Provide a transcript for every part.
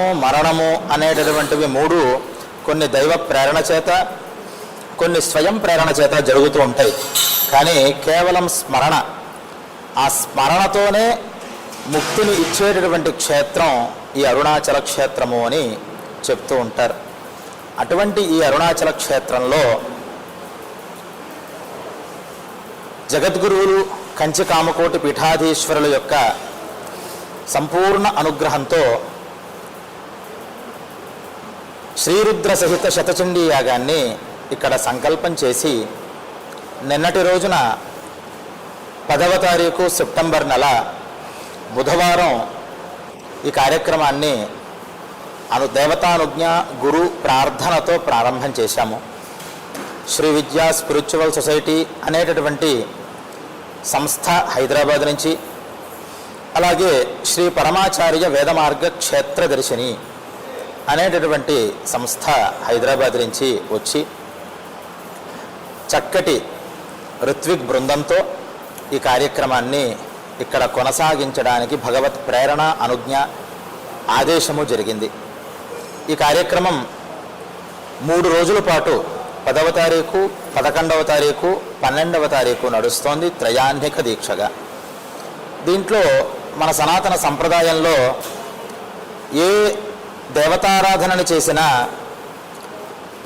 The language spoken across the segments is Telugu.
మరణము అనేటటువంటివి మూడు కొన్ని దైవ ప్రేరణ చేత కొన్ని స్వయం ప్రేరణ చేత జరుగుతూ ఉంటాయి. కానీ కేవలం స్మరణ ఆ స్మరణతోనే ముక్తిని ఇచ్చేటటువంటి క్షేత్రం ఈ అరుణాచల క్షేత్రము అని చెప్తూ ఉంటారు. అటువంటి ఈ అరుణాచల క్షేత్రంలో జగద్గురువులు కంచి కామకోటి పీఠాధీశ్వరుల యొక్క సంపూర్ణ అనుగ్రహంతో శ్రీరుద్ర సహిత శతచండీ యాగాన్ని ఇక్కడ సంకల్పం చేసి నిన్నటి రోజున పదవ తారీఖు సెప్టెంబర్ నెల బుధవారం ఈ కార్యక్రమాన్ని అను దేవతానుజ్ఞ గురు ప్రార్థనతో ప్రారంభం చేశాము. శ్రీ విద్యా స్పిరిచువల్ సొసైటీ అనేటటువంటి సంస్థ హైదరాబాద్ నుంచి అలాగే శ్రీ పరమాచార్య వేదమార్గ క్షేత్రదర్శిని అనేటటువంటి సంస్థ హైదరాబాద్ నుంచి వచ్చి చక్కటి ఋత్విక్ బృందంతో ఈ కార్యక్రమాన్ని ఇక్కడ కొనసాగించడానికి భగవత్ ప్రేరణ అనుజ్ఞ ఆదేశము జరిగింది. ఈ కార్యక్రమం మూడు రోజుల పాటు పదవ తారీఖు పదకొండవ తారీఖు పన్నెండవ తారీఖు నడుస్తోంది త్రయాహ్నిక దీక్షగా. దీంట్లో మన సనాతన సంప్రదాయంలో ఏ దేవతారాధనని చేసిన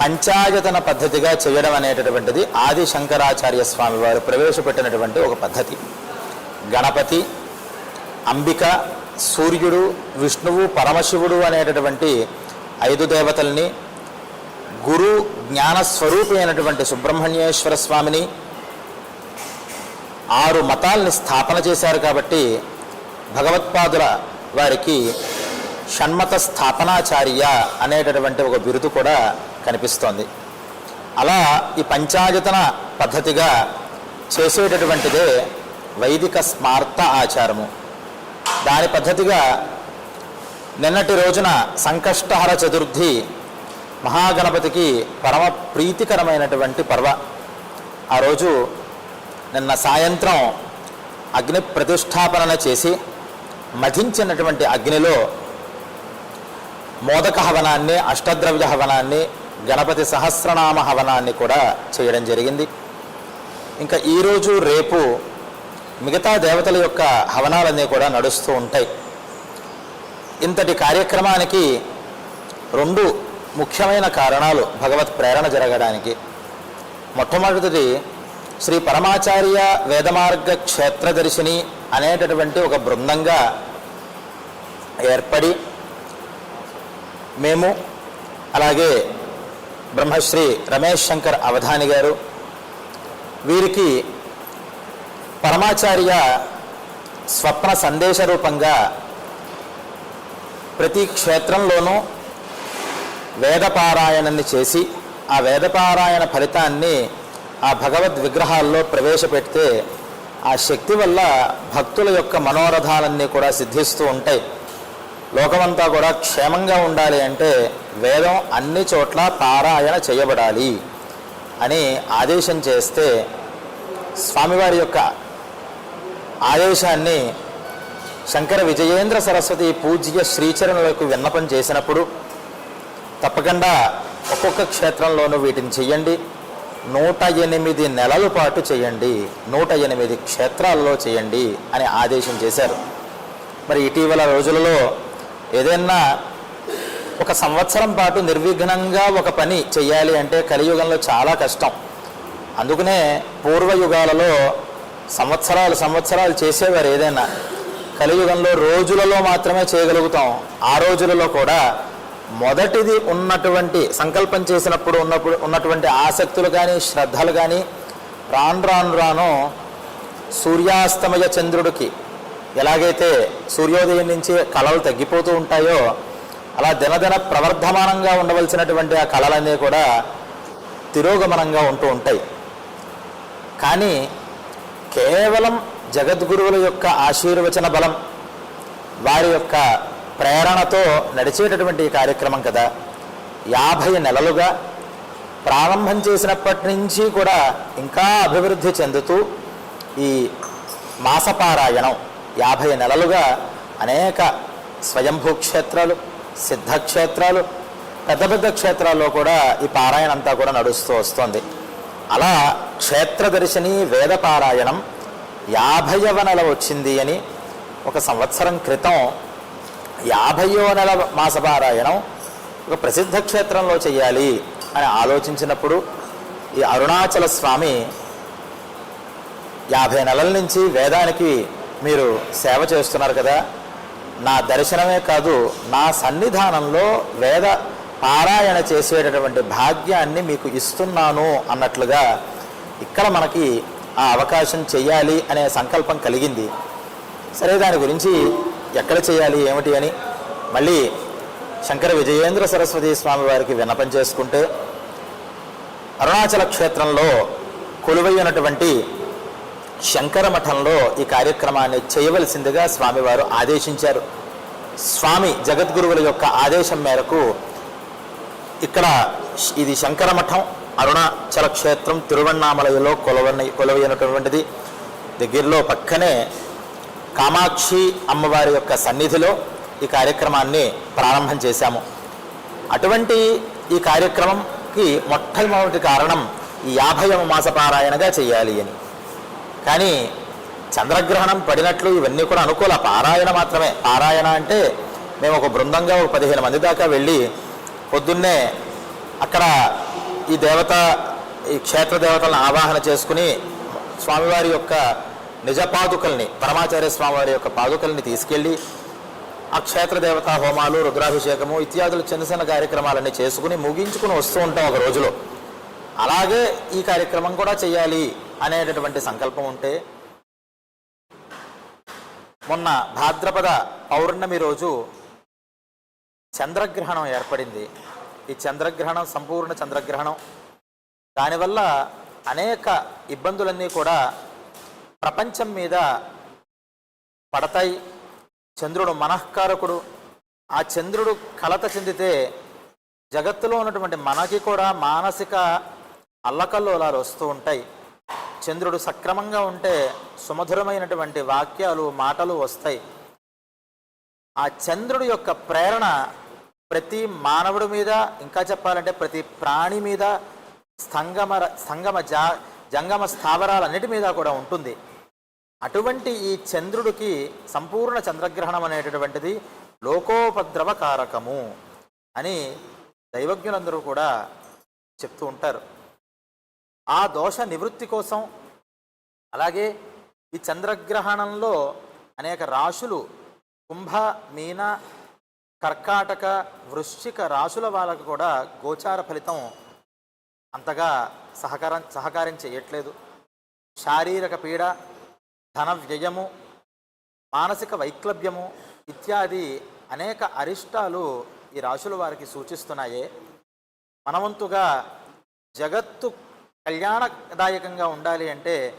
పంచాయతన పద్ధతిగా చేయడం అనేటటువంటిది ఆది శంకరాచార్య స్వామి వారు ప్రవేశపెట్టినటువంటి ఒక పద్ధతి. గణపతి అంబిక సూర్యుడు విష్ణువు పరమశివుడు అనేటటువంటి ఐదు దేవతల్ని గురు జ్ఞానస్వరూపి అయినటువంటి సుబ్రహ్మణ్యేశ్వర స్వామిని ఆరు మతాల్ని స్థాపన చేశారు కాబట్టి భగవత్పాదుల వారికి షణ్మత స్థాపనాచార్య అనేటటువంటి ఒక బిరుదు కూడా కనిపిస్తోంది. అలా ఈ పంచాయతన పద్ధతిగా చేసేటటువంటిదే వైదిక స్మార్త ఆచారము. దాని పద్ధతిగా నిన్నటి రోజున సంకష్టహర చతుర్థి మహాగణపతికి పరమ ప్రీతికరమైనటువంటి పర్వ. ఆ రోజు నిన్న సాయంత్రం అగ్ని ప్రతిష్టాపన చేసి మధించినటువంటి అగ్నిలో మోదక హవనాన్ని అష్టద్రవ్య హవనాన్ని గణపతి సహస్రనామ హవనాన్ని కూడా చేయడం జరిగింది. ఇంకా ఈరోజు రేపు మిగతా దేవతల యొక్క హవనాలన్నీ కూడా నడుస్తూ ఉంటాయి. ఇంతటి కార్యక్రమానికి రెండు ముఖ్యమైన కారణాలు భగవత్ ప్రేరణ జరగడానికి. మొట్టమొదటిది శ్రీ పరమాచార్య వేదమార్గ క్షేత్రదర్శిని అనేటటువంటి ఒక బృందంగా ఏర్పడి మేము అలాగే బ్రహ్మశ్రీ రమేష్ శంకర్ అవధాని గారు వీరికి పరమాచార్య స్వప్న సందేశ రూపంగా ప్రతి క్షేత్రంలోనూ వేదపారాయణాన్ని చేసి ఆ వేదపారాయణ ఫలితాన్ని ఆ భగవద్ విగ్రహాల్లో ప్రవేశపెడితే ఆ శక్తి వల్ల భక్తుల యొక్క మనోరథాలన్నీ కూడా సిద్ధిస్తూ ఉంటాయి. లోకమంతా కూడా క్షేమంగా ఉండాలి అంటే వేదం అన్ని చోట్ల పారాయణ చేయబడాలి అని ఆదేశం చేస్తే స్వామివారి యొక్క ఆదేశాన్ని శంకర విజయేంద్ర సరస్వతి పూజ్య శ్రీచరణులకు విన్నపం చేసినప్పుడు తప్పకుండా ఒక్కొక్క క్షేత్రంలోనూ వీటిని చెయ్యండి నూట ఎనిమిది నెలల పాటు చేయండి. నూట ఎనిమిది క్షేత్రాల్లో చేయండి అని ఆదేశం చేశారు. మరి ఇటీవల రోజులలో ఏదైనా ఒక సంవత్సరం పాటు నిర్విఘ్నంగా ఒక పని చేయాలి అంటే కలియుగంలో చాలా కష్టం. అందుకనే పూర్వయుగాలలో సంవత్సరాలు సంవత్సరాలు చేసేవారు ఏదైనా. కలియుగంలో రోజులలో మాత్రమే చేయగలుగుతాం. ఆ రోజులలో కూడా మొదటిది ఉన్నటువంటి సంకల్పం చేసినప్పుడు ఉన్నప్పుడు ఉన్నటువంటి ఆసక్తులు కానీ శ్రద్ధలు కానీ రాను రాను రాను సూర్యాస్తమయ చంద్రుడికి ఎలాగైతే సూర్యోదయం నుంచి కళలు తగ్గిపోతూ ఉంటాయో అలా దినదిన ప్రవర్ధమానంగా ఉండవలసినటువంటి ఆ కళలన్నీ కూడా తిరోగమనంగా ఉంటూ ఉంటాయి. కానీ కేవలం జగద్గురువుల యొక్క ఆశీర్వచన బలం వారి యొక్క ప్రేరణతో నడిచేటటువంటి ఈ కార్యక్రమం కదా. యాభై నెలలుగా ప్రారంభం చేసినప్పటి నుంచి కూడా ఇంకా అభివృద్ధి చెందుతూ ఈ మాసపారాయణం యాభై నెలలుగా అనేక స్వయంభూ క్షేత్రాలు సిద్ధక్షేత్రాలు పెద్ద పెద్ద క్షేత్రాల్లో కూడా ఈ పారాయణ అంతా కూడా నడుస్తూ వస్తుంది. అలా క్షేత్ర దర్శిని వేద పారాయణం యాభైవ నెల వచ్చింది అని ఒక సంవత్సరం క్రితం యాభయో నెల మాస పారాయణం ఒక ప్రసిద్ధ క్షేత్రంలో చేయాలి అని ఆలోచించినప్పుడు ఈ అరుణాచల స్వామి యాభై నెలల నుంచి వేదానికి మీరు సేవ చేస్తున్నారు కదా నా దర్శనమే కాదు నా సన్నిధానంలో వేద పారాయణ చేసేటటువంటి భాగ్యాన్ని మీకు ఇస్తున్నాను అన్నట్లుగా ఇక్కడ మనకి ఆ అవకాశం చేయాలి అనే సంకల్పం కలిగింది. సరే దాని గురించి ఎక్కడ చేయాలి ఏమిటి అని మళ్ళీ శంకర విజయేంద్ర సరస్వతి స్వామి వారికి విన్నపం చేసుకుంటే అరుణాచల క్షేత్రంలో కొలువైనటువంటి శంకర మఠంలో ఈ కార్యక్రమాన్ని చేయవలసిందిగా స్వామివారు ఆదేశించారు. స్వామి జగద్గురువుల యొక్క ఆదేశం మేరకు ఇక్కడ ఇది శంకర మఠం అరుణాచల క్షేత్రం తిరువన్నామలయలో కొలవని కొలవైనటువంటిది. దగ్గరలో పక్కనే కామాక్షి అమ్మవారి యొక్క సన్నిధిలో ఈ కార్యక్రమాన్ని ప్రారంభం చేశాము. అటువంటి ఈ కార్యక్రమంకి మొట్టమొదటి కారణం ఈ యాభైవ మాస పారాయణగా చేయాలి అని. కానీ చంద్రగ్రహణం పడినట్లు ఇవన్నీ కూడా అనుకూల. పారాయణ మాత్రమే. పారాయణ అంటే మేము ఒక బృందంగా ఒక పదిహేను మంది దాకా వెళ్ళి పొద్దున్నే అక్కడ ఈ దేవత ఈ క్షేత్ర దేవతలను ఆవాహన చేసుకుని స్వామివారి యొక్క నిజ పాదుకల్ని పరమాచార్య స్వామివారి యొక్క పాదుకల్ని తీసుకెళ్ళి ఆ క్షేత్ర దేవతా హోమాలు రుద్రాభిషేకము ఇత్యాదులు చిన్న చిన్న కార్యక్రమాలన్నీ చేసుకుని ముగించుకుని వస్తూ ఉంటాం ఒక రోజులో. అలాగే ఈ కార్యక్రమం కూడా చేయాలి. అనేటటువంటి సంకల్పం ఉంటే మొన్న భాద్రపద పౌర్ణమి రోజు చంద్రగ్రహణం ఏర్పడింది. ఈ చంద్రగ్రహణం సంపూర్ణ చంద్రగ్రహణం. దానివల్ల అనేక ఇబ్బందులన్నీ కూడా ప్రపంచం మీద పడతాయి. చంద్రుడు మనఃకారకుడు. ఆ చంద్రుడు కలత చెందితే జగత్తులో ఉన్నటువంటి మనకి కూడా మానసిక అల్లకల్లోలాలు వస్తూ ఉంటాయి. చంద్రుడు సక్రమంగా ఉంటే సుమధురమైనటువంటి వాక్యాలు మాటలు వస్తాయి. ఆ చంద్రుడి యొక్క ప్రేరణ ప్రతి మానవుడి మీద ఇంకా చెప్పాలంటే ప్రతి ప్రాణి మీద స్తంగమ స్తంగమ జా జంగమ స్థావరాలన్నిటి మీద కూడా ఉంటుంది. అటువంటి ఈ చంద్రుడికి సంపూర్ణ చంద్రగ్రహణం అనేటటువంటిది లోకోపద్రవ కారకము అని దైవజ్ఞులందరూ కూడా చెప్తూ ఉంటారు. ఆ దోష నివృత్తి కోసం. అలాగే ఈ చంద్రగ్రహణంలో అనేక రాశులు కుంభ మీన కర్కాటక వృశ్చిక రాశుల వాళ్ళకు కూడా గోచార ఫలితం అంతగా సహకారం సహకారం చేయట్లేదు. శారీరక పీడ ధన వ్యయము మానసిక వైక్లభ్యము ఇత్యాది అనేక అరిష్టాలు ఈ రాశుల వారికి సూచిస్తున్నాయే. మనవంతుగా జగత్తు కళ్యాణదాయకంగా ఉండాలి అంటే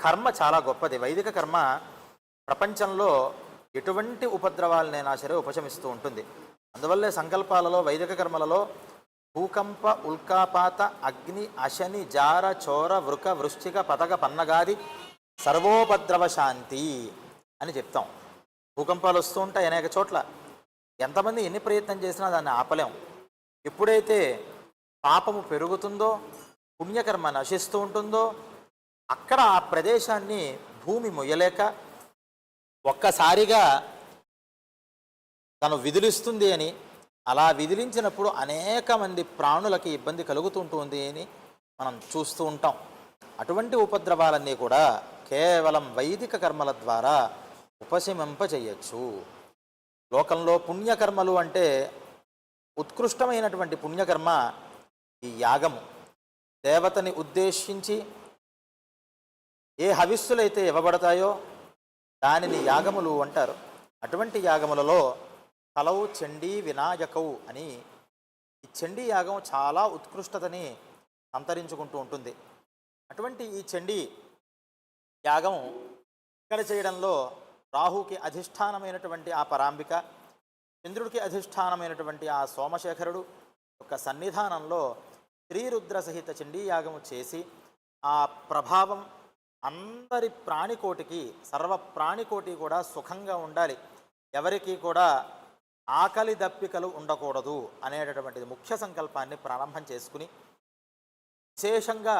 కర్మ చాలా గొప్పది. వైదిక కర్మ ప్రపంచంలో ఎటువంటి ఉపద్రవాలనైనా సరే ఉపశమిస్తూ ఉంటుంది. అందువల్లే సంకల్పాలలో వైదిక కర్మలలో భూకంప ఉల్కాపాత అగ్ని అశని జార చోర వృక వృశ్చిక పతక పన్నగాది సర్వోపద్రవ శాంతి అని చెప్తాం. భూకంపాలు వస్తూ ఉంటాయి అనేక చోట్ల. ఎంతమంది ఎన్ని ప్రయత్నం చేసినా దాన్ని ఆపలేం. ఎప్పుడైతే పాపము పెరుగుతుందో పుణ్యకర్మ నశిస్తూ ఉంటుందో అక్కడ ఆ ప్రదేశాన్ని భూమి మొయ్యలేక ఒక్కసారిగా తను విదిలిస్తుంది అని అలా విదిలించినప్పుడు అనేక మంది ప్రాణులకి ఇబ్బంది కలుగుతుంటుంది అని మనం చూస్తూ ఉంటాం. అటువంటి ఉపద్రవాలన్నీ కూడా కేవలం వైదిక కర్మల ద్వారా ఉపశమింపచేయచ్చు లోకంలో పుణ్యకర్మలు అంటే ఉత్కృష్టమైనటువంటి పుణ్యకర్మ ఈ యాగము. దేవతని ఉద్దేశించి ఏ హవిస్సులైతే ఇవ్వబడతాయో దానిని యాగములు అంటారు. అటువంటి యాగములలో కలవు చండీ వినాయకవు అని ఈ చండీ యాగం చాలా ఉత్కృష్టతని సంతరించుకుంటూ ఉంటుంది. అటువంటి ఈ చండీ యాగం ఇక్కడ చేయడంలో రాహుకి అధిష్టానమైనటువంటి ఆ పరాంబిక చంద్రుడికి అధిష్టానమైనటువంటి ఆ సోమశేఖరుడు యొక్క సన్నిధానంలో శ్రీరుద్ర సహిత చండీ యాగము చేసి ఆ ప్రభావం అందరి ప్రాణికోటికి సర్వ ప్రాణికోటి కూడా సుఖంగా ఉండాలి. ఎవరికి కూడా ఆకలి దప్పికలు ఉండకూడదు అనేటటువంటిది ముఖ్య సంకల్పాన్ని ప్రారంభం చేసుకుని విశేషంగా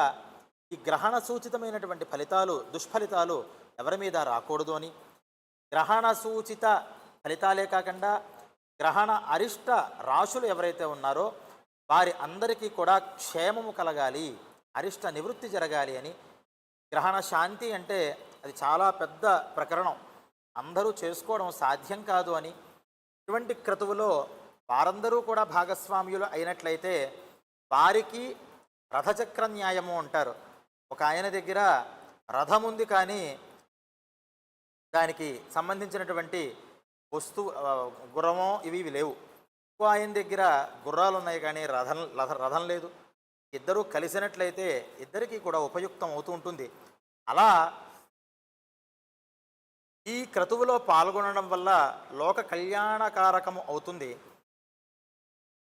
ఈ గ్రహణ సూచితమైనటువంటి ఫలితాలు దుష్ఫలితాలు ఎవరి మీద రాకూడదు అని. గ్రహణ సూచిత ఫలితాలే కాకుండా గ్రహణ అరిష్ట రాశులు ఎవరైతే ఉన్నారో వారి అందరికీ కూడా క్షేమము కలగాలి అరిష్ట నివృత్తి జరగాలి అని. గ్రహణ శాంతి అంటే అది చాలా పెద్ద ప్రకరణం. అందరూ చేసుకోవడం సాధ్యం కాదు అని. ఇటువంటి క్రతువులో వారందరూ కూడా భాగస్వామ్యులు అయినట్లయితే వారికి రథచక్ర న్యాయము అంటారు. ఒక ఆయన దగ్గర రథం ఉంది కానీ దానికి సంబంధించినటువంటి వస్తువు గుర్రమో ఇవి ఇవి లేవు. ఆయన దగ్గర గుర్రాలు ఉన్నాయి కానీ రథం రథ- రథం లేదు. ఇద్దరూ కలిసినట్లయితే ఇద్దరికీ కూడా ఉపయుక్తం అవుతూ ఉంటుంది. అలా ఈ క్రతువులో పాల్గొనడం వల్ల లోక కళ్యాణకారకము అవుతుంది.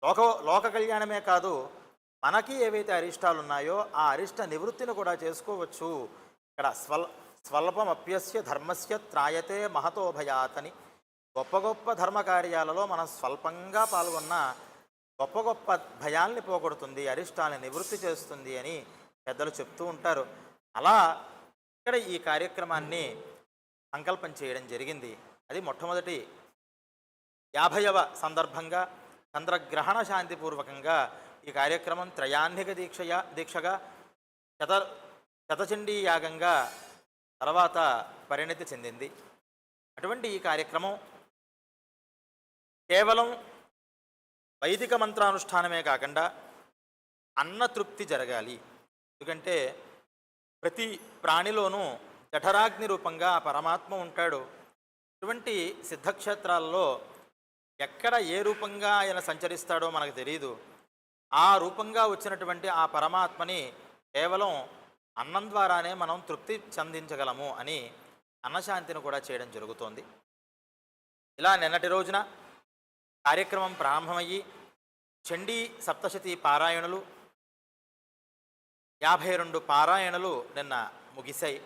లోక లోక కళ్యాణమే కాదు మనకి ఏవైతే అరిష్టాలు ఉన్నాయో ఆ అరిష్ట నివృత్తిని కూడా చేసుకోవచ్చు. ఇక్కడ స్వల్ స్వల్పమప్యస్య ధర్మస్య త్రాయతే మహతోభయాతని గొప్ప గొప్ప ధర్మ కార్యాలలో మనం స్వల్పంగా పాల్గొన్న గొప్ప గొప్ప భయాల్ని పోగొడుతుంది అరిష్టాన్ని నివృత్తి చేస్తుంది అని పెద్దలు చెప్తూ ఉంటారు. అలా ఇక్కడ ఈ కార్యక్రమాన్ని సంకల్పం చేయడం జరిగింది. అది మొట్టమొదటి యాభైవ సందర్భంగా చంద్రగ్రహణ శాంతిపూర్వకంగా ఈ కార్యక్రమం త్రయాన్నిక దీక్షయ దీక్షగా శత శతచండీ యాగంగా తర్వాత పరిణతి చెందింది. అటువంటి ఈ కార్యక్రమం కేవలం వైదిక మంత్రానుష్ఠానమే కాకుండా అన్నతృప్తి జరగాలి. ఎందుకంటే ప్రతి ప్రాణిలోనూ జఠరాగ్ని రూపంగా ఆ పరమాత్మ ఉంటాడు. ఇటువంటి సిద్ధక్షేత్రాల్లో ఎక్కడ ఏ రూపంగా ఆయన సంచరిస్తాడో మనకు తెలియదు ఆ రూపంగా వచ్చినటువంటి ఆ పరమాత్మని కేవలం అన్నం ద్వారానే మనం తృప్తి చెందించగలము అని అన్నశాంతిని కూడా చేయడం జరుగుతోంది. ఇలా నిన్నటి రోజున కార్యక్రమం ప్రారంభమయ్యి చండీ సప్తశతి పారాయణలు యాభై రెండు పారాయణలు నిన్న ముగిశాయి.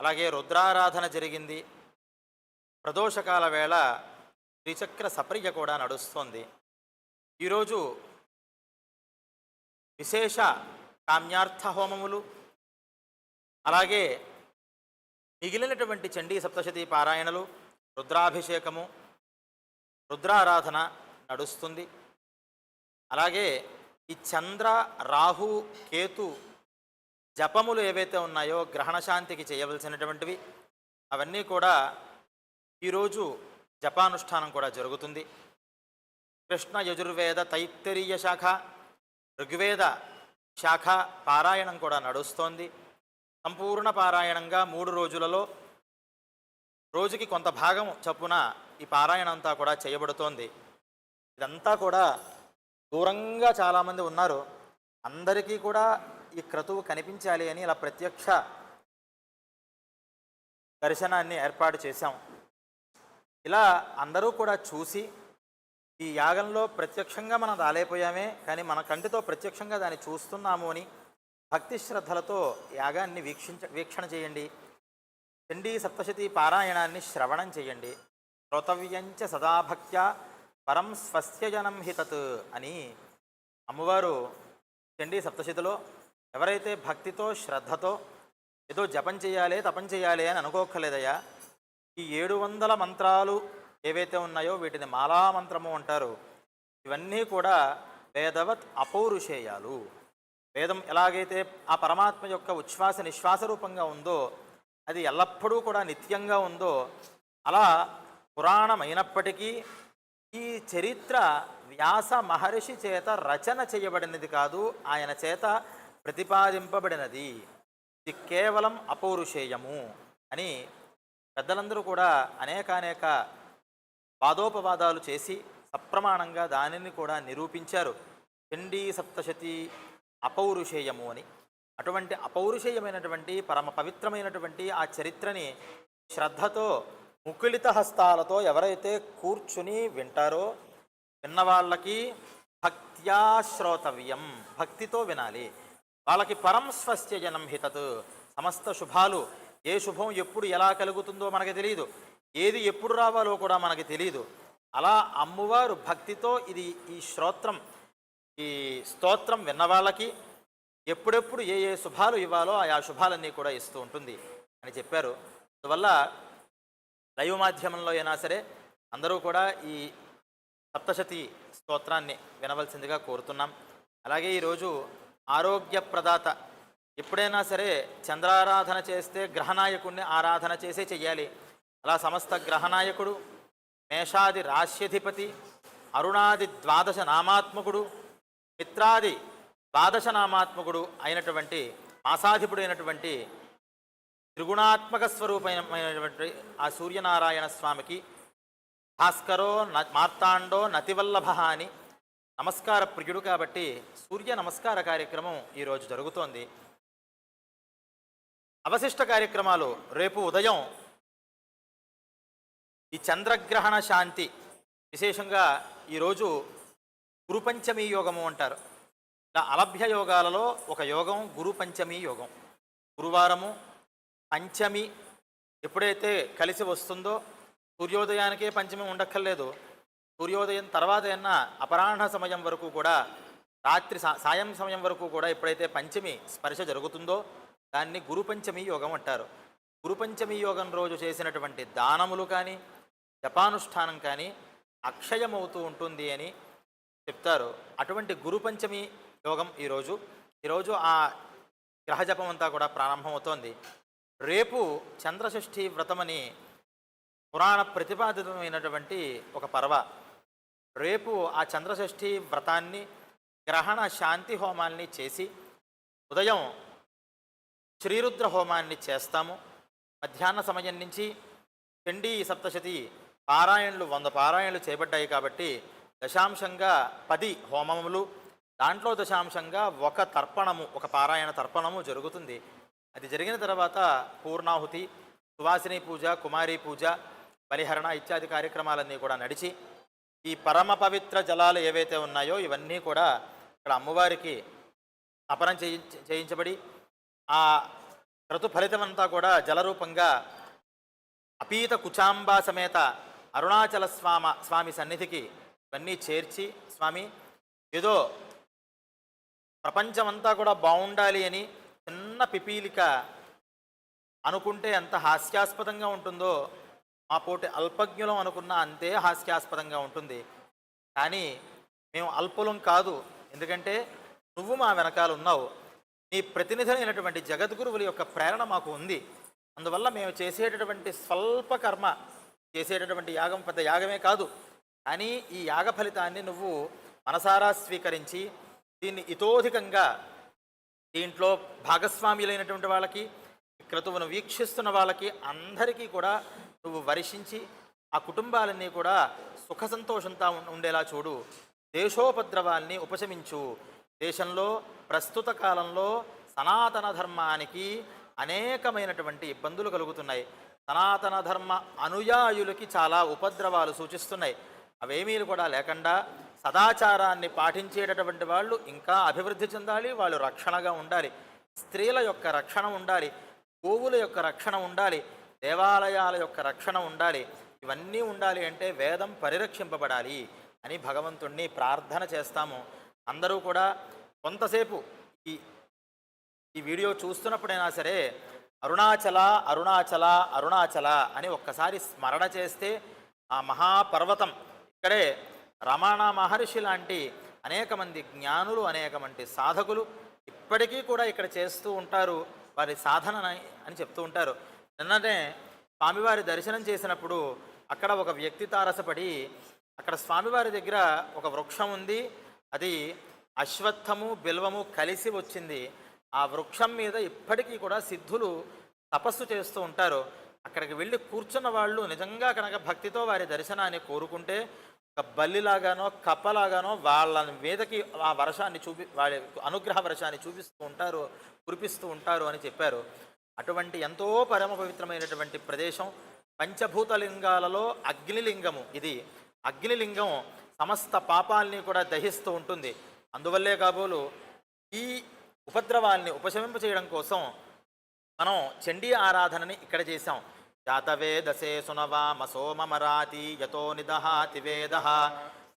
అలాగే రుద్రారాధన జరిగింది. ప్రదోషకాల వేళ త్రిచక్ర సప్రియ కూడా నడుస్తోంది. ఈరోజు విశేష కామ్యార్థ హోమములు అలాగే మిగిలినటువంటి చండీ సప్తశతి పారాయణలు రుద్రాభిషేకము రుద్రారాధన నడుస్తుంది. అలాగే ఈ చంద్ర రాహు కేతు జపములు ఏవైతే ఉన్నాయో గ్రహణశాంతికి చేయవలసినటువంటివి అవన్నీ కూడా ఈరోజు జపానుష్ఠానం కూడా జరుగుతుంది. కృష్ణ యజుర్వేద తైత్తరీయ శాఖ ఋగ్వేద శాఖ పారాయణం కూడా నడుస్తోంది. సంపూర్ణ పారాయణంగా మూడు రోజులలో రోజుకి కొంత భాగం చప్పున ఈ పారాయణ అంతా కూడా చేయబడుతోంది. ఇదంతా కూడా దూరంగా చాలామంది ఉన్నారు. అందరికీ కూడా ఈ క్రతువు కనిపించాలి అని ఇలా ప్రత్యక్ష దర్శనాన్ని ఏర్పాటు చేశాం. ఇలా అందరూ కూడా చూసి ఈ యాగంలో ప్రత్యక్షంగా మనం రాలేపోయామే కానీ మన కంటితో ప్రత్యక్షంగా దాన్ని చూస్తున్నాము అని భక్తి శ్రద్ధలతో యాగాన్ని వీక్షించ వీక్షణ చేయండి. చండీ సప్తశతి పారాయణాన్ని శ్రవణం చేయండి. శ్రోతవ్యంచ సదాభక్త్యా పరం స్వస్యజనం హితత్ అని అమ్మవారు చండీ సప్తశతిలో ఎవరైతే భక్తితో శ్రద్ధతో ఏదో జపం చేయాలి తపం చేయాలి అని అనుకోక్కర్లేదయ్యా ఈ ఏడు వందల మంత్రాలు ఏవైతే ఉన్నాయో వీటిని మాలా మంత్రము అంటారు. ఇవన్నీ కూడా వేదవత్ అపౌరుషేయాలు. వేదం ఎలాగైతే ఆ పరమాత్మ యొక్క ఉచ్ఛ్వాస నిశ్వాస రూపంగా ఉందో అది ఎల్లప్పుడూ కూడా నిత్యంగా ఉందో అలా పురాణమైనప్పటికీ ఈ చరిత్ర వ్యాస మహర్షి చేత రచన చేయబడినది కాదు ఆయన చేత ప్రతిపాదింపబడినది. ఇది కేవలం అపౌరుషేయము అని పెద్దలందరూ కూడా అనేకానేక వాదోపవాదాలు చేసి సప్రమాణంగా దానిని కూడా నిరూపించారు. చండీ సప్తశతి అపౌరుషేయము అని. అటువంటి అపౌరుషేయమైనటువంటి పరమ పవిత్రమైనటువంటి ఆ చరిత్రని శ్రద్ధతో ముకులిత హస్తాలతో ఎవరైతే కూర్చుని వింటారో విన్నవాళ్ళకి భక్త్యా శ్రోతవ్యం భక్తితో వినాలి. వాళ్ళకి పరం స్వస్య జనం హితత్ సమస్త శుభాలు. ఏ శుభం ఎప్పుడు ఎలా కలుగుతుందో మనకి తెలియదు ఏది ఎప్పుడు రావాలో కూడా మనకి తెలియదు అలా అమ్మవారు భక్తితో ఇది ఈ శ్రోత్రం ఈ స్తోత్రం విన్నవాళ్ళకి ఎప్పుడెప్పుడు ఏ ఏ శుభాలు ఇవ్వాలో ఆయా శుభాలన్నీ కూడా ఇస్తూ ఉంటుంది అని చెప్పారు. అందువల్ల లైవ్ మాధ్యమంలో అయినా సరే అందరూ కూడా ఈ సప్తశతి స్తోత్రాన్ని వినవలసిందిగా కోరుతున్నాం. అలాగే ఈరోజు ఆరోగ్య ప్రదాత ఎప్పుడైనా సరే చంద్రారాధన చేస్తే గ్రహనాయకుడిని ఆరాధన చేసే చెయ్యాలి. అలా సమస్త గ్రహనాయకుడు మేషాది రాశ్యధిపతి అరుణాది ద్వాదశ నామాత్మకుడు మిత్రాది ద్వాదశ నామాత్మకుడు అయినటువంటి మాసాధిపుడు అయినటువంటి త్రిగుణాత్మక స్వరూపమైనటువంటి ఆ సూర్యనారాయణ స్వామికి భాస్కరో న మార్తాండో నతివల్లభ అని నమస్కార ప్రియుడు కాబట్టి సూర్య నమస్కార కార్యక్రమం ఈరోజు జరుగుతోంది. అవశిష్ట కార్యక్రమాలు రేపు ఉదయం ఈ చంద్రగ్రహణ శాంతి విశేషంగా ఈరోజు గురుపంచమీ యోగము అంటారు. ఇలా అలభ్య యోగాలలో ఒక యోగం గురుపంచమీ యోగం. గురువారము పంచమి ఎప్పుడైతే కలిసి వస్తుందో సూర్యోదయానికే పంచమి ఉండక్కర్లేదు. సూర్యోదయం తర్వాత అయినా అపరాహ్న సమయం వరకు కూడా రాత్రి సా- సాయం సమయం వరకు కూడా ఎప్పుడైతే పంచమి స్పర్శ జరుగుతుందో దాన్ని గురుపంచమి యోగం అంటారు. గురుపంచమి యోగం రోజు చేసినటువంటి దానములు కానీ జపానుష్ఠానం కానీ అక్షయమవుతూ ఉంటుంది అని చెప్తారు. అటువంటి గురుపంచమి యోగం ఈరోజు. ఈరోజు ఆ గ్రహజపం అంతా కూడా ప్రారంభమవుతోంది. రేపు చంద్రషష్ఠి వ్రతమని పురాణ ప్రతిపాదితమైనటువంటి ఒక పర్వ. రేపు ఆ చంద్రషష్ఠి వ్రతాన్ని గ్రహణ శాంతి హోమాల్ని చేసి ఉదయం శ్రీరుద్ర హోమాన్ని చేస్తాము. మధ్యాహ్న సమయం నుంచి చండీ సప్తశతి పారాయణలు వంద పారాయణలు చేపట్టాయి కాబట్టి దశాంశంగా పది హోమములు దాంట్లో దశాంశంగా ఒక తర్పణము ఒక పారాయణ తర్పణము జరుగుతుంది. అది జరిగిన తర్వాత పూర్ణాహుతి సువాసిని పూజ కుమారి పూజ బలిహరణ ఇత్యాది కార్యక్రమాలన్నీ కూడా నడిచి ఈ పరమ పవిత్ర జలాలు ఏవైతే ఉన్నాయో ఇవన్నీ కూడా ఇక్కడ అమ్మవారికి అపరం చేయించ చేయించబడి ఆ క్రతు ఫలితమంతా కూడా జలరూపంగా అపీత కుచాంబా సమేత అరుణాచల స్వామ స్వామి సన్నిధికి ఇవన్నీ చేర్చి స్వామి ఏదో ప్రపంచమంతా కూడా బాగుండాలి అని చిన్న పిపీలిక అనుకుంటే ఎంత హాస్యాస్పదంగా ఉంటుందో మా పోటీ అల్పజ్ఞులం అనుకున్న అంతే హాస్యాస్పదంగా ఉంటుంది. కానీ మేము అల్పులం కాదు. ఎందుకంటే నువ్వు మా వెనకాల ఉన్నావు. నీ ప్రతినిధులైనటువంటి అయినటువంటి జగద్గురువుల యొక్క ప్రేరణ మాకు ఉంది. అందువల్ల మేము చేసేటటువంటి స్వల్ప కర్మ చేసేటటువంటి యాగం పెద్ద యాగమే కాదు. కానీ ఈ యాగ ఫలితాన్ని నువ్వు మనసారా స్వీకరించి దీన్ని ఇతోధికంగా దీంట్లో భాగస్వామ్యులైనటువంటి వాళ్ళకి క్రతువును వీక్షిస్తున్న వాళ్ళకి అందరికీ కూడా నువ్వు వర్షించి ఆ కుటుంబాలన్నీ కూడా సుఖ సంతోషంతో ఉండేలా చూడు. దేశోపద్రవాల్ని ఉపశమించు. దేశంలో ప్రస్తుత కాలంలో సనాతన ధర్మానికి అనేకమైనటువంటి ఇబ్బందులు కలుగుతున్నాయి. సనాతన ధర్మ అనుయాయులకి చాలా ఉపద్రవాలు సూచిస్తున్నాయి. అవేమీ కూడా లేకుండా సదాచారాన్ని పాటించేటటువంటి వాళ్ళు ఇంకా అభివృద్ధి చెందాలి వాళ్ళు రక్షణగా ఉండాలి. స్త్రీల యొక్క రక్షణ ఉండాలి గోవుల యొక్క రక్షణ ఉండాలి దేవాలయాల యొక్క రక్షణ ఉండాలి ఇవన్నీ ఉండాలి అంటే వేదం పరిరక్షింపబడాలి అని భగవంతుణ్ణి ప్రార్థన చేస్తాము. అందరూ కూడా కొంతసేపు ఈ ఈ వీడియో చూస్తున్నప్పుడైనా సరే అరుణాచల అరుణాచల అరుణాచల అని ఒక్కసారి స్మరణ చేస్తే ఆ మహాపర్వతం ఇక్కడే రమణ మహర్షి లాంటి అనేక మంది జ్ఞానులు అనేక మంది సాధకులు ఇప్పటికీ కూడా ఇక్కడ చేస్తూ ఉంటారు. వారి సాధన అని చెప్తూ ఉంటారు. నిన్ననే స్వామివారి దర్శనం చేసినప్పుడు అక్కడ ఒక వ్యక్తి తారసపడి అక్కడ స్వామివారి దగ్గర ఒక వృక్షం ఉంది. అది అశ్వత్థము బిల్వము కలిసి వచ్చింది. ఆ వృక్షం మీద ఇప్పటికీ కూడా సిద్ధులు తపస్సు చేస్తూ ఉంటారు. అక్కడికి వెళ్ళి కూర్చున్న వాళ్ళు నిజంగా కనుక భక్తితో వారి దర్శనాన్ని కోరుకుంటే ఒక బల్లిలాగానో కప్పలాగానో వాళ్ళ మీదకి ఆ వర్షాన్ని చూపి వాళ్ళ అనుగ్రహ వర్షాన్ని చూపిస్తూ ఉంటారు కురిపిస్తూ ఉంటారు అని చెప్పారు. అటువంటి ఎంతో పరమ పవిత్రమైనటువంటి ప్రదేశం పంచభూతలింగాలలో అగ్నిలింగము ఇది. అగ్నిలింగం సమస్త పాపాల్ని కూడా దహిస్తూ ఉంటుంది. అందువల్లే కాబోలు ఈ ఉపద్రవాల్ని ఉపశమింప చేయడం కోసం మనం చండీ ఆరాధనని ఇక్కడ చేసాం జాతవేదసే సునవామ సోమమరాతి యతో నిదహాతి వేద.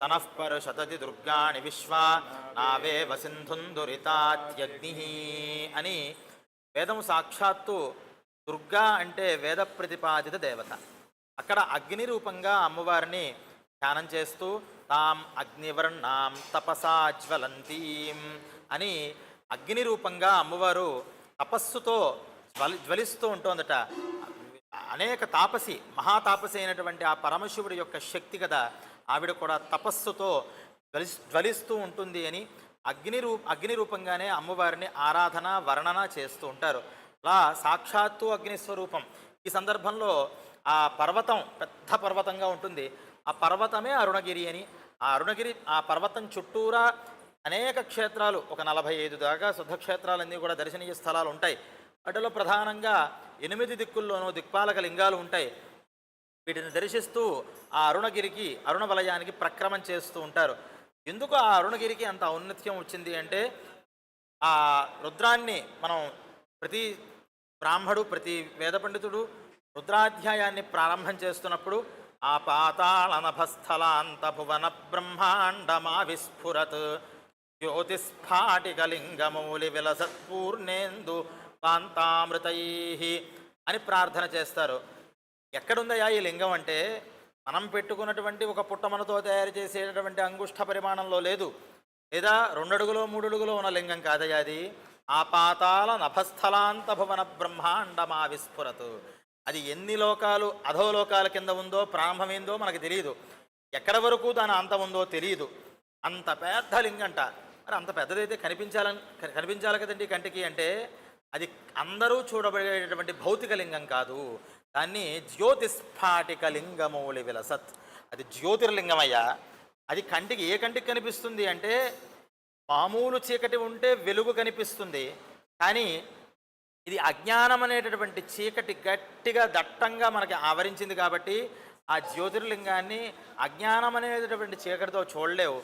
తనః పరుషతతి దుర్గాణి విశ్వా నావేవ సింధుందురితాత్యగ్ని అని వేదం సాక్షాత్తు దుర్గా అంటే వేద ప్రతిపాదిత దేవత. అక్కడ అగ్ని రూపంగా అమ్మవారిని ధ్యానం చేస్తూ తాం అగ్నివర్ణాం తపసా జ్వలంతీం అని అగ్ని రూపంగా అమ్మవారు తపస్సుతో జ్వలి జ్వలిస్తూ ఉంటోందట. అనేక తాపసి మహాతాపసి అయినటువంటి ఆ పరమశివుడి యొక్క శక్తి కదా ఆవిడ కూడా తపస్సుతో జ్వలి జ్వలిస్తూ ఉంటుంది అని అగ్ని రూ అగ్ని రూపంగానే అమ్మవారిని ఆరాధన వర్ణన చేస్తూ ఉంటారు. అలా సాక్షాత్తు అగ్ని స్వరూపం. ఈ సందర్భంలో ఆ పర్వతం పెద్ద పర్వతంగా ఉంటుంది. ఆ పర్వతమే అరుణగిరి అని. ఆ అరుణగిరి ఆ పర్వతం చుట్టూరా అనేక క్షేత్రాలు ఒక నలభై ఐదు దాకా శుద్ధ క్షేత్రాలన్నీ కూడా దర్శనీయ స్థలాలు ఉంటాయి. వాటిలో ప్రధానంగా ఎనిమిది దిక్కుల్లోనూ దిక్పాలక లింగాలు ఉంటాయి. వీటిని దర్శిస్తూ ఆ అరుణగిరికి అరుణ వలయానికి ప్రక్రమం చేస్తూ ఉంటారు. ఎందుకు ఆ అరుణగిరికి అంత ఔన్నత్యం వచ్చింది అంటే ఆ రుద్రాన్ని మనం ప్రతి బ్రాహ్మడు ప్రతి వేద పండితుడు రుద్రాధ్యాయాన్ని ప్రారంభం చేస్తున్నప్పుడు ఆ పాతాళనభస్థలాంత భువన బ్రహ్మాండమా విస్ఫురత్ జ్యోతిస్ఫాటికలింగమౌలి విలసత్పూర్ణేందు కాంతామృతై అని ప్రార్థన చేస్తారు. ఎక్కడుందయా ఈ లింగం అంటే? మనం పెట్టుకున్నటువంటి ఒక పుట్టమనతో తయారు చేసేటటువంటి అంగుష్ట పరిమాణంలో లేదు. లేదా రెండడుగులో మూడడుగులో ఉన్న లింగం కాదయ్యా అది. ఆ పాతాల నభస్థలాంత భువన బ్రహ్మాండమా విస్ఫురతు. అది ఎన్ని లోకాలు అధోలోకాల కింద ఉందో ప్రారంభమైందో మనకు తెలియదు. ఎక్కడ వరకు దాని అంతం ఉందో తెలియదు. అంత పెద్ద లింగంట. మరి అంత పెద్దదైతే కనిపించాలని కనిపించాలి కదండి కంటికి అంటే అది అందరూ చూడబడేటటువంటి భౌతిక లింగం కాదు. దాన్ని జ్యోతిస్ఫాటిక లింగమౌళి విలసత్. అది జ్యోతిర్లింగమయ్యా. అది కంటికి ఏ కంటికి కనిపిస్తుంది అంటే మామూలు చీకటి ఉంటే వెలుగు కనిపిస్తుంది. కానీ ఇది అజ్ఞానం అనేటటువంటి చీకటి గట్టిగా దట్టంగా మనకి ఆవరించింది కాబట్టి ఆ జ్యోతిర్లింగాన్ని అజ్ఞానం అనేటటువంటి చీకటితో చూడలేవు.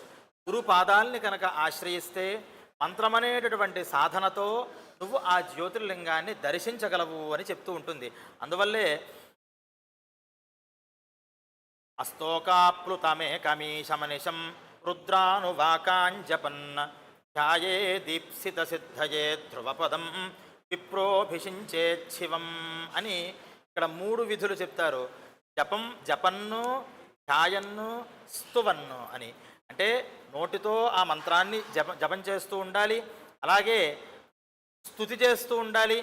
గురు పాదాలని కనుక ఆశ్రయిస్తే మంత్రమనేటటువంటి సాధనతో నువ్వు ఆ జ్యోతిర్లింగాన్ని దర్శించగలవు అని చెప్తూ ఉంటుంది. అందువల్లే అస్తోకాప్లుతమేకమీశమనిశం రుద్రానువాకాంజపన్ ధ్యాయే దీప్సిత సిద్ధయే ధ్రువపదం విప్రోభిషించేచ్చివం అని ఇక్కడ మూడు విధులు చెప్తారు. జపం జపన్ను ధ్యాయన్ను స్తువన్ను అని. అంటే నోటితో ఆ మంత్రాన్ని జప జపం చేస్తూ ఉండాలి. అలాగే స్థుతి చేస్తూ ఉండాలి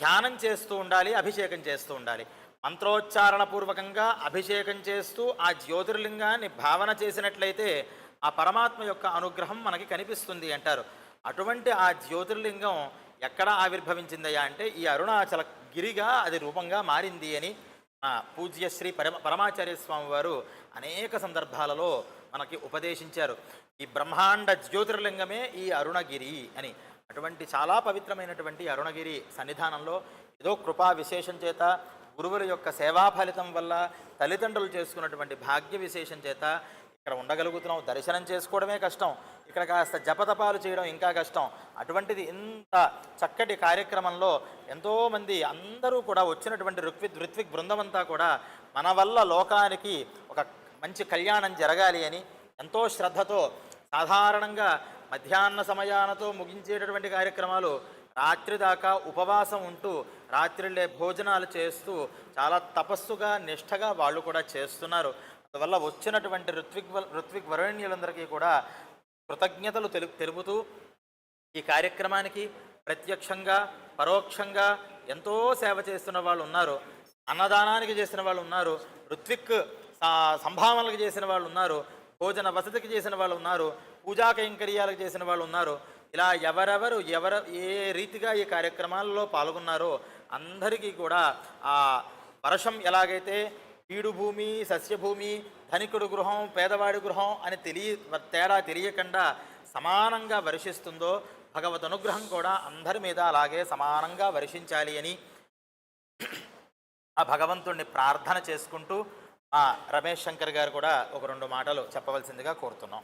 ధ్యానం చేస్తూ ఉండాలి అభిషేకం చేస్తూ ఉండాలి. మంత్రోచ్చారణ పూర్వకంగా అభిషేకం చేస్తూ ఆ జ్యోతిర్లింగాన్ని భావన చేసినట్లయితే ఆ పరమాత్మ యొక్క అనుగ్రహం మనకి కనిపిస్తుంది అంటారు. అటువంటి ఆ జ్యోతిర్లింగం ఎక్కడ ఆవిర్భవించిందయ్యా అంటే ఈ అరుణాచల గిరిగా అది రూపంగా మారింది అని పూజ్యశ్రీ పూజ్య శ్రీ పరమ పరమాచార్య స్వామి వారు అనేక సందర్భాలలో మనకి ఉపదేశించారు. ఈ బ్రహ్మాండ జ్యోతిర్లింగమే ఈ అరుణగిరి అని. అటువంటి చాలా పవిత్రమైనటువంటి అరుణగిరి సన్నిధానంలో ఏదో కృపా విశేషం చేత గురువుల యొక్క సేవా ఫలితం వల్ల తల్లిదండ్రులు చేసుకున్నటువంటి భాగ్య విశేషం చేత ఇక్కడ ఉండగలుగుతున్నాం. దర్శనం చేసుకోవడమే కష్టం. ఇక్కడ కాస్త జపతపాలు చేయడం ఇంకా కష్టం. అటువంటిది ఇంత చక్కటి కార్యక్రమంలో ఎంతోమంది అందరూ కూడా వచ్చినటువంటి ఋత్విక్ ఋత్విక్ బృందం అంతా కూడా మన వల్ల లోకానికి ఒక మంచి కళ్యాణం జరగాలి అని ఎంతో శ్రద్ధతో సాధారణంగా మధ్యాహ్న సమయానతో ముగించేటటువంటి కార్యక్రమాలు రాత్రి దాకా ఉపవాసం ఉంటూ రాత్రిళ్ళే భోజనాలు చేస్తూ చాలా తపస్సుగా నిష్ఠగా వాళ్ళు కూడా చేస్తున్నారు. అందువల్ల వచ్చినటువంటి ఋత్విక్ ఋత్విక్ వరణ్యులందరికీ కూడా కృతజ్ఞతలు తెలు తెలుపుతూ ఈ కార్యక్రమానికి ప్రత్యక్షంగా పరోక్షంగా ఎంతో సేవ చేస్తున్న వాళ్ళు ఉన్నారు. అన్నదానానికి చేసిన వాళ్ళు ఉన్నారు. ఋత్విక్ సంభావనలకు చేసిన వాళ్ళు ఉన్నారు. భోజన వసతికి చేసిన వాళ్ళు ఉన్నారు పూజా కైంకర్యాలకు చేసిన వాళ్ళు ఉన్నారు. ఇలా ఎవరెవరు ఎవర ఏ రీతిగా ఈ కార్యక్రమాల్లో పాల్గొన్నారో అందరికీ కూడా ఆ వర్షం ఎలాగైతే పీడుభూమి సస్యభూమి ధనికుడు గృహం పేదవాడి గృహం అని తెలియ తేడా తెలియకుండా సమానంగా వర్షిస్తుందో భగవద్ అనుగ్రహం కూడా అందరి మీద అలాగే సమానంగా వర్షించాలి అని ఆ భగవంతుణ్ణి ప్రార్థన చేసుకుంటూ రమేష్ శంకర్ గారు కూడా ఒక రెండు మాటలు చెప్పవలసిందిగా కోరుతున్నాం.